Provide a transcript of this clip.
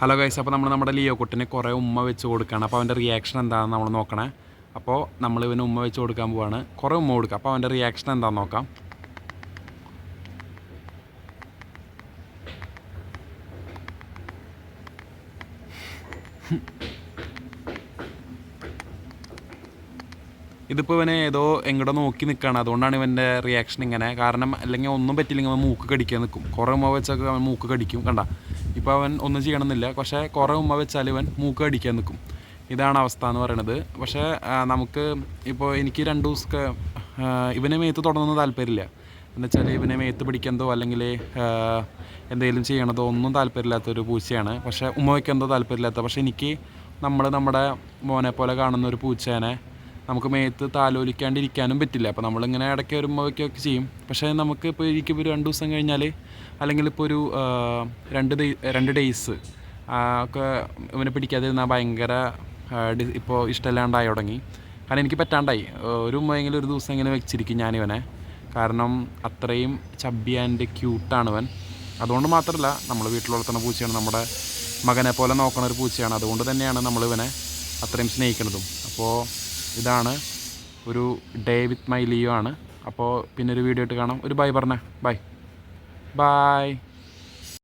Hello guys അപ്പോൾ നമ്മൾ നമ്മുടെ ലിയോ കുട്ടിന് കുറേ ഉമ്മ വെച്ച് കൊടുക്കുകയാണ്. അപ്പോൾ അവന്റെ റിയാക്ഷൻ എന്താണെന്ന് നമ്മൾ നോക്കണേ. അപ്പോൾ നമ്മൾ ഇവന് ഉമ്മ വെച്ച് കൊടുക്കാൻ പോവാണ്. കുറേ ഉമ്മ കൊടുക്കുക അപ്പോൾ അവന്റെ റിയാക്ഷൻ എന്താണെന്ന് നോക്കാം. ഇതിപ്പോൾ ഇവനെ ഏതോ എങ്ങോട്ടോ നോക്കി നിൽക്കുകയാണ്. അതുകൊണ്ടാണ് ഇവന്റെ റിയാക്ഷൻ ഇങ്ങനെ. കാരണം അല്ലെങ്കിൽ ഒന്നും പറ്റില്ലെങ്കിൽ അവൻ മൂക്ക് കടിക്കാൻ നിൽക്കും. കുറേ ഉമ്മ വെച്ചൊക്കെ അവൻ മൂക്ക് കടിക്കും കണ്ട? ഇപ്പോൾ അവൻ ഒന്നും ചെയ്യണമെന്നില്ല. പക്ഷേ കുറേ ഉമ്മ വെച്ചാൽ ഇവൻ മൂക്ക് അടിക്കാൻ നിൽക്കും ഇതാണ് അവസ്ഥ എന്ന് പറയണത്. പക്ഷേ നമുക്ക് ഇപ്പോൾ എനിക്ക് രണ്ട് ദിവസമൊക്കെ ഇവനെ മേത്ത് തുടങ്ങുന്ന താല്പര്യമില്ല. എന്ന് വെച്ചാൽ ഇവനെ മേത്ത് പിടിക്കുന്നതോ അല്ലെങ്കിൽ എന്തെങ്കിലും ചെയ്യണതോ ഒന്നും താല്പര്യമില്ലാത്തൊരു പൂച്ചയാണ്. പക്ഷേ ഉമ്മ വയ്ക്കുന്നതോ താല്പര്യമില്ലാത്ത? പക്ഷേ എനിക്ക് നമ്മൾ നമ്മുടെ മോനെ പോലെ കാണുന്ന ഒരു പൂച്ചേനെ നമുക്ക് മേത്ത് താലോലിക്കാണ്ടിരിക്കാനും പറ്റില്ല. അപ്പോൾ നമ്മളിങ്ങനെ ഇടയ്ക്ക് വരുമ്പോൾ വയ്ക്കുകയൊക്കെ ചെയ്യും. പക്ഷേ നമുക്ക് ഇപ്പോൾ എനിക്കിപ്പോൾ ഒരു രണ്ട് ദിവസം കഴിഞ്ഞാൽ അല്ലെങ്കിൽ ഇപ്പോൾ ഒരു രണ്ട് രണ്ട് ഡേയ്സ് ഒക്കെ ഇവനെ പിടിക്കാതിരുന്നാൽ ഭയങ്കര ഇപ്പോൾ ഇഷ്ടമില്ലാണ്ടായി തുടങ്ങി. കാരണം എനിക്ക് പറ്റാണ്ടായി. ഒരു ഉമ്മയെങ്കിലും ഒരു ദിവസം ഇങ്ങനെ വെച്ചിരിക്കും ഞാനിവനെ. കാരണം അത്രയും ചബ്ബി ആൻഡ് ക്യൂട്ടാണ് ഇവൻ അതുകൊണ്ട് മാത്രമല്ല നമ്മൾ വീട്ടിൽ വളർത്തുന്ന പൂച്ചയാണ്. നമ്മുടെ മകനെ പോലെ നോക്കണ ഒരു പൂച്ചയാണ്. അതുകൊണ്ട് തന്നെയാണ് നമ്മൾ ഇവനെ അത്രയും സ്നേഹിക്കുന്നതും. അപ്പോൾ ഇതാണ് ഒരു ഡേ വിത്ത് മൈ ലിയോ ആണ്. അപ്പോൾ പിന്നെ ഒരു വീഡിയോ ഇട്ട് കാണാം. ഒരു ബൈ പറഞ്ഞേ. Bye bye